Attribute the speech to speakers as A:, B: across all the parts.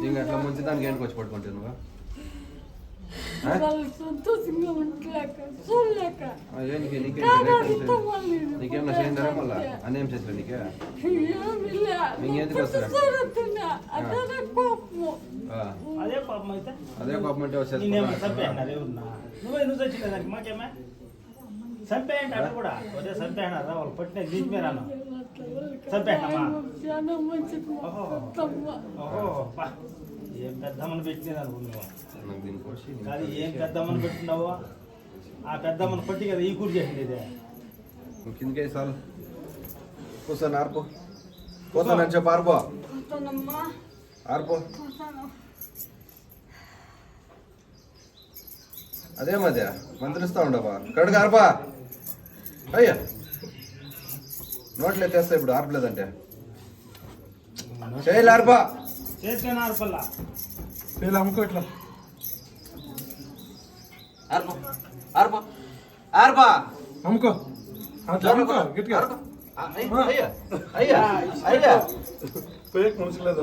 A: ఏమి అట్లా
B: ముంచి దానికి వచ్చి
A: పట్టుకుంటున్నావా సంతోషంగా ఉండలేక చూడలేక.
B: నీకేం
A: అదే
C: పాపం అయితే?
B: అదే పాపం అంటే
C: వచ్చేది నువ్వే నువ్వు చచ్చిన దానికి మాకేమే? చంపేయండి అక్కడ కూడా. అదే చంపేసినారా వాళ్ళు పట్టిన దీని ఓహో.
A: తమ్మ
C: ఓహో. పా. ఏం పెద్దమ్మని పెట్టినది అనుకున్నావా కాదు ఏం పెద్దమ్మని పెట్టినావు? ఆ పెద్దమ్మని పట్టి కదా ఈ కూర చేసింది ఇదే.
B: కిందకే చాలు కూర్చొని ఆర్పో. పోతానని చెప్పు ఆర్పో. ఆర్పో అదే మధ్య మంత్రిస్తా ఉండవా? కడుగు ఆర్పా. అయ్యా. నోట్లు ఎత్తేస్తా ఇప్పుడు ఆర్పలేదంటే. చేయలే ఆర్పా
C: చేసుకొని ఆర్పల్లా
D: ఇలా అమ్ముకో ఇట్లా.
B: ఆర్పో. ఆర్పో. ఆర్పా.
D: అమ్ముకో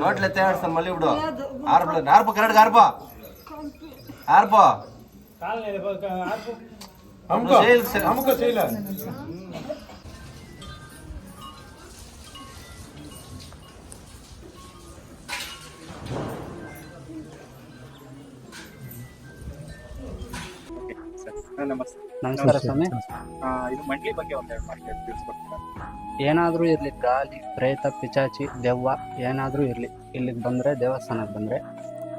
B: నోట్లు ఎత్తేస్తాను మళ్ళీ ఇప్పుడు. ఆర్పలేదు. ఆర్పో కరెక్ట్గా ఆర్పో. ఆర్పో.
E: हमको
F: ನಮಸ್ಕಾರ ಸ್ವಾಮಿ.
E: ಇದು ಮಂಡ್ಲಿ ಬಗ್ಗೆ ಒಂದೆರಡು ಮಾತು ತಿಳಿಸ್ಕೊಡ್ತೀರಾ?
F: ಏನಾದ್ರೂ ಇರ್ಲಿ ಗಾಲಿ ಪ್ರೇತ ಪಿಚಾಚಿ ದೆವ್ವ ಏನಾದರೂ ಇರ್ಲಿ. ಇಲ್ಲಿಗೆ ಬಂದ್ರೆ ದೇವಸ್ಥಾನಕ್ಕೆ ಬಂದ್ರೆ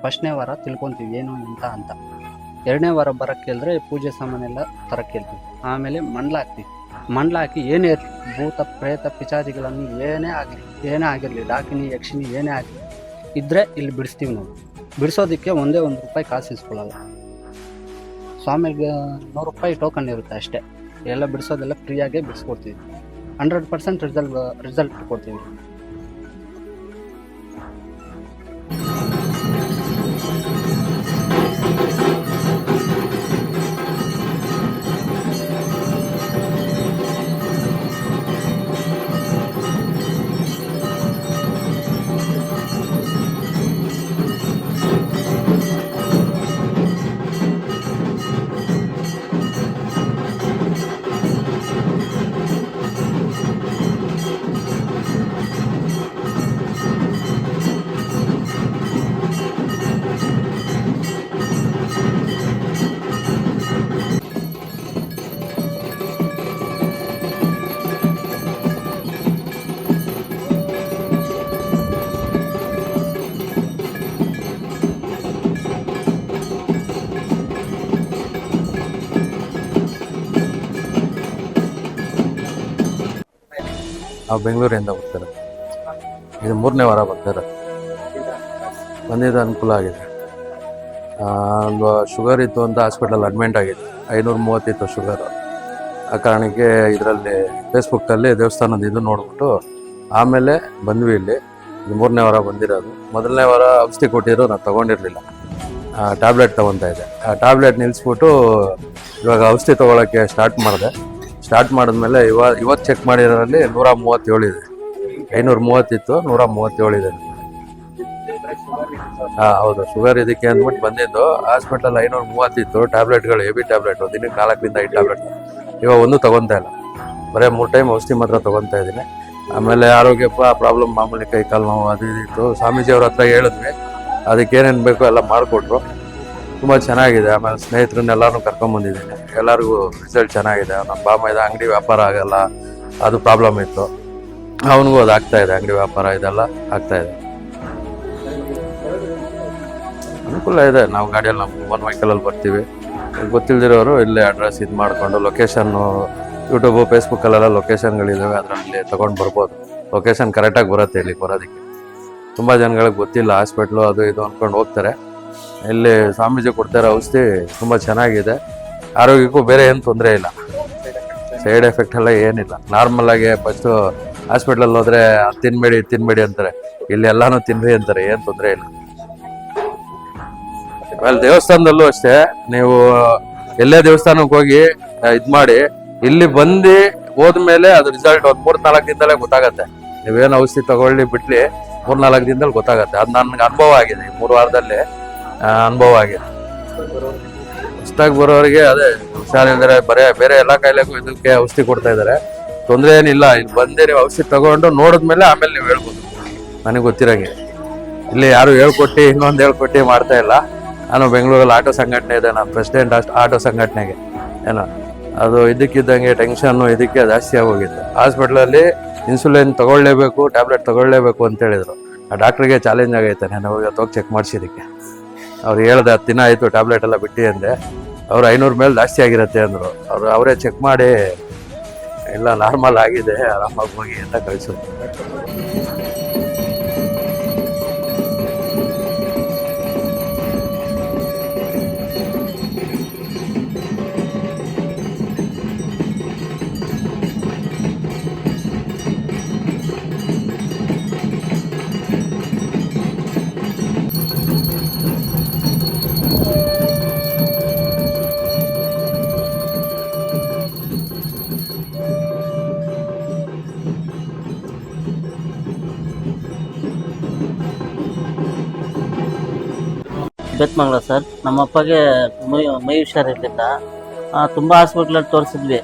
F: ಫಸ್ಟ್ನೇ ವಾರ ತಿಳ್ಕೊಂತೀವಿ ಏನು ಅಂತ ಅಂತ. ಎರಡನೇ ವಾರ ಬರೋಕ್ಕೆ ಕೇಳಿದ್ರೆ ಪೂಜೆ ಸಾಮಾನೆಲ್ಲ ತರಕ್ಕೆ ಹೇಳ್ತೀವಿ. ಆಮೇಲೆ ಮಂಡ್ಲ ಹಾಕ್ತೀವಿ. ಮಂಡ್ಲ ಹಾಕಿ ಏನೇ ಭೂತ, ಪ್ರೇತ ಪಿಚಾದಿಗಳನ್ನು ಏನೇ ಆಗಲಿ, ಏನೇ ಆಗಿರಲಿ, ಡಾಕಿನಿ ಯಕ್ಷಿಣಿ ಏನೇ ಆಗಲಿ ಇದ್ದರೆ ಇಲ್ಲಿ ಬಿಡಿಸ್ತೀವಿ ನಾವು. ಬಿಡಿಸೋದಕ್ಕೆ ಒಂದೇ ಒಂದು ರೂಪಾಯಿ ಕಾಸು ಇಸ್ಕೊಳ್ಳಲ್ಲ. ಸ್ವಾಮಿಗೆ ನೂರು ರೂಪಾಯಿ ಟೋಕನ್ ಇರುತ್ತೆ ಅಷ್ಟೇ. ಎಲ್ಲ ಬಿಡಿಸೋದೆಲ್ಲ ಫ್ರೀಯಾಗೇ ಬಿಡಿಸ್ಕೊಡ್ತೀವಿ. ಹಂಡ್ರೆಡ್ ಪರ್ಸೆಂಟ್ ರಿಸಲ್ಟ್ ರಿಸಲ್ಟ್ ಕೊಡ್ತೀವಿ.
G: ನಾವು ಬೆಂಗಳೂರಿಂದ ಬರ್ತಾರೆ. ಇದು ಮೂರನೇ ವಾರ ಬರ್ತಾರೆ. ಬಂದಿದ್ದು ಅನುಕೂಲ ಆಗಿದೆ. ಒಂದು ಶುಗರ್ ಇತ್ತು ಅಂತ ಹಾಸ್ಪಿಟಲ್ ಅಡ್ಮಿಂಟ್ ಆಗಿದೆ ಐನೂರು ಮೂವತ್ತಿತ್ತು ಶುಗರ್. ಆ ಕಾರಣಕ್ಕೆ ಇದರಲ್ಲಿ ಫೇಸ್ಬುಕ್ಕಲ್ಲಿ ದೇವಸ್ಥಾನದ ಇದು ನೋಡ್ಬಿಟ್ಟು ಆಮೇಲೆ ಬಂದ್ವಿ ಇಲ್ಲಿ. ಮೂರನೇ ವಾರ ಬಂದಿರೋದು. ಮೊದಲನೇ ವಾರ ಔಷಧಿ ಕೊಟ್ಟಿದ್ರು ನಾನು ತೊಗೊಂಡಿರಲಿಲ್ಲ. ಟ್ಯಾಬ್ಲೆಟ್ ತೊಗೊತಾ ಇದ್ದೆ. ಆ, ಟ್ಯಾಬ್ಲೆಟ್ ನಿಲ್ಲಿಸ್ಬಿಟ್ಟು ಇವಾಗ ಔಷಧಿ ತೊಗೊಳಕ್ಕೆ ಸ್ಟಾರ್ಟ್ ಮಾಡಿದೆ. ಸ್ಟಾರ್ಟ್ ಮಾಡಿದ್ಮೇಲೆ ಇವ ಇವತ್ತು ಚೆಕ್ ಮಾಡಿರೋದ್ರಲ್ಲಿ ನೂರ ಮೂವತ್ತೇಳು ಇದೆ. ಐನೂರ ಮೂವತ್ತಿತ್ತು, ನೂರ ಮೂವತ್ತೇಳು ಇದೆ. ಹಾಂ, ಹೌದು. ಶುಗರ್ ಇದಕ್ಕೆ ಅಂದ್ಬಿಟ್ಟು ಬಂದಿದ್ದು. ಹಾಸ್ಪಿಟಲ್ ಐನೂರ ಮೂವತ್ತಿತ್ತು. ಟ್ಯಾಬ್ಲೆಟ್ಗಳು ಹೆವಿ ಟ್ಯಾಬ್ಲೆಟ್ ದಿನಕ್ಕೆ ನಾಲ್ಕರಿಂದ ಐದು ಟ್ಯಾಬ್ಲೆಟ್ ಇವಾಗ ಒಂದು ತೊಗೊತಾ ಇಲ್ಲ. ಬರೀ ಮೂರು ಟೈಮ್ ಔಷಧಿ ಮಾತ್ರ ತೊಗೊತಾ ಇದ್ದೀನಿ. ಆಮೇಲೆ ಆರೋಗ್ಯ ಪ್ರಾಬ್ಲಮ್ ಮಾಮೂಲಿ ಕೈ ಕಾಲು ನೋವು, ಅದು ಇದು ಇತ್ತು. ಸ್ವಾಮೀಜಿ ಅವ್ರ ಹತ್ರ ಹೇಳಿದ್ವಿ. ಅದಕ್ಕೆ ಏನೇನು ಬೇಕೋ ಎಲ್ಲ ಮಾಡಿಕೊಟ್ರು. ತುಂಬ ಚೆನ್ನಾಗಿದೆ. ಆಮೇಲೆ ಸ್ನೇಹಿತರನ್ನೆಲ್ಲರೂ ಕರ್ಕೊಂಬಂದಿದ್ದೀನಿ ಎಲ್ಲರಿಗೂ ರಿಸಲ್ಟ್ ಚೆನ್ನಾಗಿದೆ. ನಮ್ಮ ಬಾಮ ಇದೆ, ಅಂಗಡಿ ವ್ಯಾಪಾರ ಆಗಲ್ಲ, ಅದು ಪ್ರಾಬ್ಲಮ್ ಇತ್ತು. ಅವನಿಗೂ ಅದು ಆಗ್ತಾ ಇದೆ, ಅಂಗಡಿ ವ್ಯಾಪಾರ ಇದೆಲ್ಲ ಆಗ್ತಾ ಇದೆ. ಅನುಕೂಲ ಇದೆ. ನಾವು ಗಾಡಿಯಲ್ಲಿ ನಮ್ಮ ಒನ್ ವೆಹಿಕಲಲ್ಲಿ ಬರ್ತೀವಿ. ಗೊತ್ತಿಲ್ದಿರೋರು ಇಲ್ಲೇ ಅಡ್ರೆಸ್ ಇದು ಮಾಡಿಕೊಂಡು ಲೊಕೇಶನ್ನು ಯೂಟ್ಯೂಬು ಫೇಸ್ಬುಕ್ಕಲ್ಲೆಲ್ಲ ಲೊಕೇಶನ್ಗಳಿದ್ದಾವೆ ಅದರಲ್ಲಿ ತೊಗೊಂಡು ಬರ್ಬೋದು. ಲೊಕೇಶನ್ ಕರೆಕ್ಟಾಗಿ ಬರುತ್ತೆ ಇಲ್ಲಿಗೆ ಬರೋದಕ್ಕೆ. ತುಂಬ ಜನಗಳಿಗೆ ಗೊತ್ತಿಲ್ಲ ಹಾಸ್ಪಿಟ್ಲು ಅದು ಇದು ಅಂದ್ಕೊಂಡು ಹೋಗ್ತಾರೆ. ಇಲ್ಲಿ ಸ್ವಾಮೀಜಿ ಕೊಡ್ತಾರೋ ಔಷಧಿ ತುಂಬ ಚೆನ್ನಾಗಿದೆ. ಆರೋಗ್ಯಕ್ಕೂ ಬೇರೆ ಏನು ತೊಂದರೆ ಇಲ್ಲ. ಸೈಡ್ ಎಫೆಕ್ಟ್ ಎಲ್ಲ ಏನಿಲ್ಲ. ನಾರ್ಮಲ್ ಆಗಿ ಫಸ್ಟು ಹಾಸ್ಪಿಟ್ಲಲ್ಲಿ ಹೋದ್ರೆ, ಅದು ತಿನ್ಬೇಡಿ ತಿನ್ಬೇಡಿ ಅಂತಾರೆ. ಇಲ್ಲಿ ಎಲ್ಲಾನು ತಿನ್ರಿ ಅಂತಾರೆ, ಏನು ತೊಂದರೆ ಇಲ್ಲ. ಆಮೇಲೆ ದೇವಸ್ಥಾನದಲ್ಲೂ ಅಷ್ಟೇ, ನೀವು ಎಲ್ಲೇ ದೇವಸ್ಥಾನಕ್ಕೆ ಹೋಗಿ ಇದು ಮಾಡಿ, ಇಲ್ಲಿ ಬಂದು ಹೋದ್ಮೇಲೆ ಅದು ರಿಸಲ್ಟ್ ಒಂದು ಮೂರು ನಾಲ್ಕು ದಿನದಲ್ಲೇ ಗೊತ್ತಾಗತ್ತೆ. ನೀವೇನು ಔಷಧಿ ತಗೊಳ್ಳಿ ಬಿಟ್ಲಿ ಮೂರು ನಾಲ್ಕು ದಿನದಲ್ಲಿ ಗೊತ್ತಾಗತ್ತೆ. ಅದು ನನ್ಗೆ ಅನುಭವ ಆಗಿದೆ ಈ ಮೂರು ವಾರದಲ್ಲಿ. ಅನುಭವ ಆಗಿದೆ. ಹೊಸದಾಗಿ ಬರೋರಿಗೆ ಅದೇ ಹುಷಾರಿದ್ರೆ ಬರೇ ಬೇರೆ ಎಲ್ಲ ಕಾಯಿಲೆಗೂ ಇದಕ್ಕೆ ಔಷಧಿ ಕೊಡ್ತಾ ಇದ್ದಾರೆ. ತೊಂದರೆ ಏನಿಲ್ಲ, ಇಲ್ಲಿ ಬಂದೇ ನೀವು ಔಷಧಿ ತಗೊಂಡು ನೋಡಿದ್ಮೇಲೆ ಆಮೇಲೆ ನೀವು ಹೇಳ್ಬೋದು. ನನಗೆ ಗೊತ್ತಿರೋಂಗೆ. ಇಲ್ಲಿ ಯಾರು ಹೇಳ್ಕೊಟ್ಟು ಇನ್ನೊಂದು ಹೇಳ್ಕೊಟ್ಟು ಮಾಡ್ತಾ ಇಲ್ಲ. ನಾನು ಬೆಂಗಳೂರಲ್ಲಿ ಆಟೋ ಸಂಘಟನೆ ಇದೆ, ನಾನು ಪ್ರೆಸಿಡೆಂಟ್ ಆಟೋ ಸಂಘಟನೆಗೆ. ಏನೋ? ಅದು ಇದಕ್ಕಿದ್ದಂಗೆ ಟೆನ್ಷನ್ನು ಇದಕ್ಕೆ ಜಾಸ್ತಿ ಆಗೋಗಿತ್ತು ಹಾಸ್ಪಿಟ್ಲಲ್ಲಿ ಇನ್ಸುಲಿನ್ ತೊಗೊಳ್ಳೇಬೇಕು, ಟ್ಯಾಬ್ಲೆಟ್ ತೊಗೊಳ್ಳೇಬೇಕು ಅಂತ ಹೇಳಿದ್ರು. ಆ ಡಾಕ್ಟ್ರಿಗೆ ಚಾಲೆಂಜ್ ಆಗೈತೆ, ನಾನು ಹೋಗಿ ಹೋಗಿ ಚೆಕ್ ಮಾಡಿಸಿದ್ದಕ್ಕೆ. ಅವ್ರು ಹೇಳ್ದೆ ಹತ್ತು ದಿನ ಆಯಿತು ಟ್ಯಾಬ್ಲೆಟ್ ಎಲ್ಲ ಬಿಟ್ಟು ಅಂದೆ. ಅವ್ರು ಐನೂರು ಮೇಲೆ ಜಾಸ್ತಿ ಆಗಿರುತ್ತೆ ಅಂದರು. ಅವರು ಅವರೇ ಚೆಕ್ ಮಾಡಿ ಎಲ್ಲ ನಾರ್ಮಲ್ ಆಗಿದೆ, ಆರಾಮಾಗಿ ಹೋಗಿ ಅಂತ ಕಳಿಸಿದ್ರು.
H: ಬೆತ್ಮಂಗ್ಲ ಸರ್. ನಮ್ಮ ಅಪ್ಪಗೆ ಮೈ ಮೈ ಹುಷಾರಿರಲಿಲ್ಲ ತುಂಬ ಹಾಸ್ಪಿಟ್ಲಲ್ಲಿ ತೋರಿಸಿದ್ವಿ.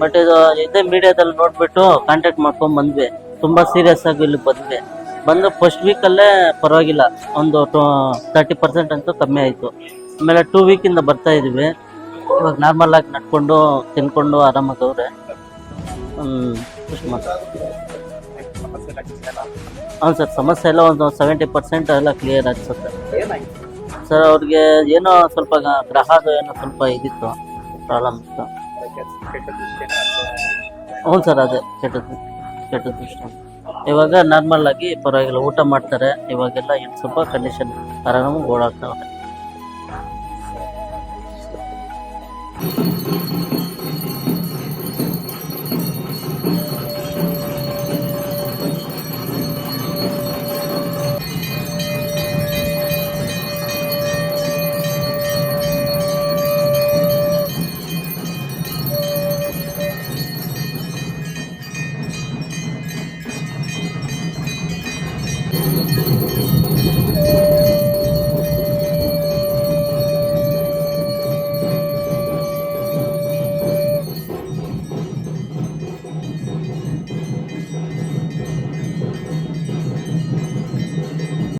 H: ಬಟ್ ಇದು ಇದೇ ಮೀಡಿಯಾದಲ್ಲಿ ನೋಡಿಬಿಟ್ಟು ಕಾಂಟ್ಯಾಕ್ಟ್ ಮಾಡ್ಕೊಂಡು ಬಂದ್ವಿ. ತುಂಬ ಸೀರಿಯಸ್ ಆಗಿ ಇಲ್ಲಿ ಬಂದ್ವಿ. ಬಂದು ಫಸ್ಟ್ ವೀಕಲ್ಲೇ ಪರವಾಗಿಲ್ಲ. ಒಂದು ತರ್ಟಿ ಪರ್ಸೆಂಟ್ ಅಂತೂ ಕಮ್ಮಿ ಆಯಿತು. ಆಮೇಲೆ ಟೂ ವೀಕಿಂದ ಬರ್ತಾ ಇದ್ವಿ. ಇವಾಗ ನಾರ್ಮಲ್ ಆಗಿ ನಡ್ಕೊಂಡು ತಿನ್ಕೊಂಡು ಆರಾಮಾಗವ್ರೆ ಹ್ಞೂ ಸರ್, ಸಮಸ್ಯೆ ಎಲ್ಲ ಒಂದು ಸೆವೆಂಟಿ ಪರ್ಸೆಂಟ್ ಎಲ್ಲ ಕ್ಲಿಯರ್ ಅನ್ಸುತ್ತೆ
E: ಏನಾಗಿತ್ತು
H: ಸರ್ ಅವ್ರಿಗೆ ಏನೋ ಸ್ವಲ್ಪ ಗ್ರಹದ ಏನೋ ಸ್ವಲ್ಪ ಇದಿತ್ತು ಪ್ರಾಬ್ಲಮ್ ಇತ್ತು.
E: ಕೆಟ್ಟ
H: ಹ್ಞೂ ಸರ್, ಅದೇ ಕೆಟ್ಟದ್ದು ಕೆಟ್ಟದ್ದು ಇಷ್ಟ ಇವಾಗ ನಾರ್ಮಲ್ ಆಗಿ ಪರವಾಗಿಲ್ಲ, ಊಟ ಮಾಡ್ತಾರೆ. ಇವಾಗೆಲ್ಲ ಏನು ಸ್ವಲ್ಪ ಕಂಡೀಷನ್ ಆರಾಮಾಗಿ ಓಡಾಡ್ತಾವೆ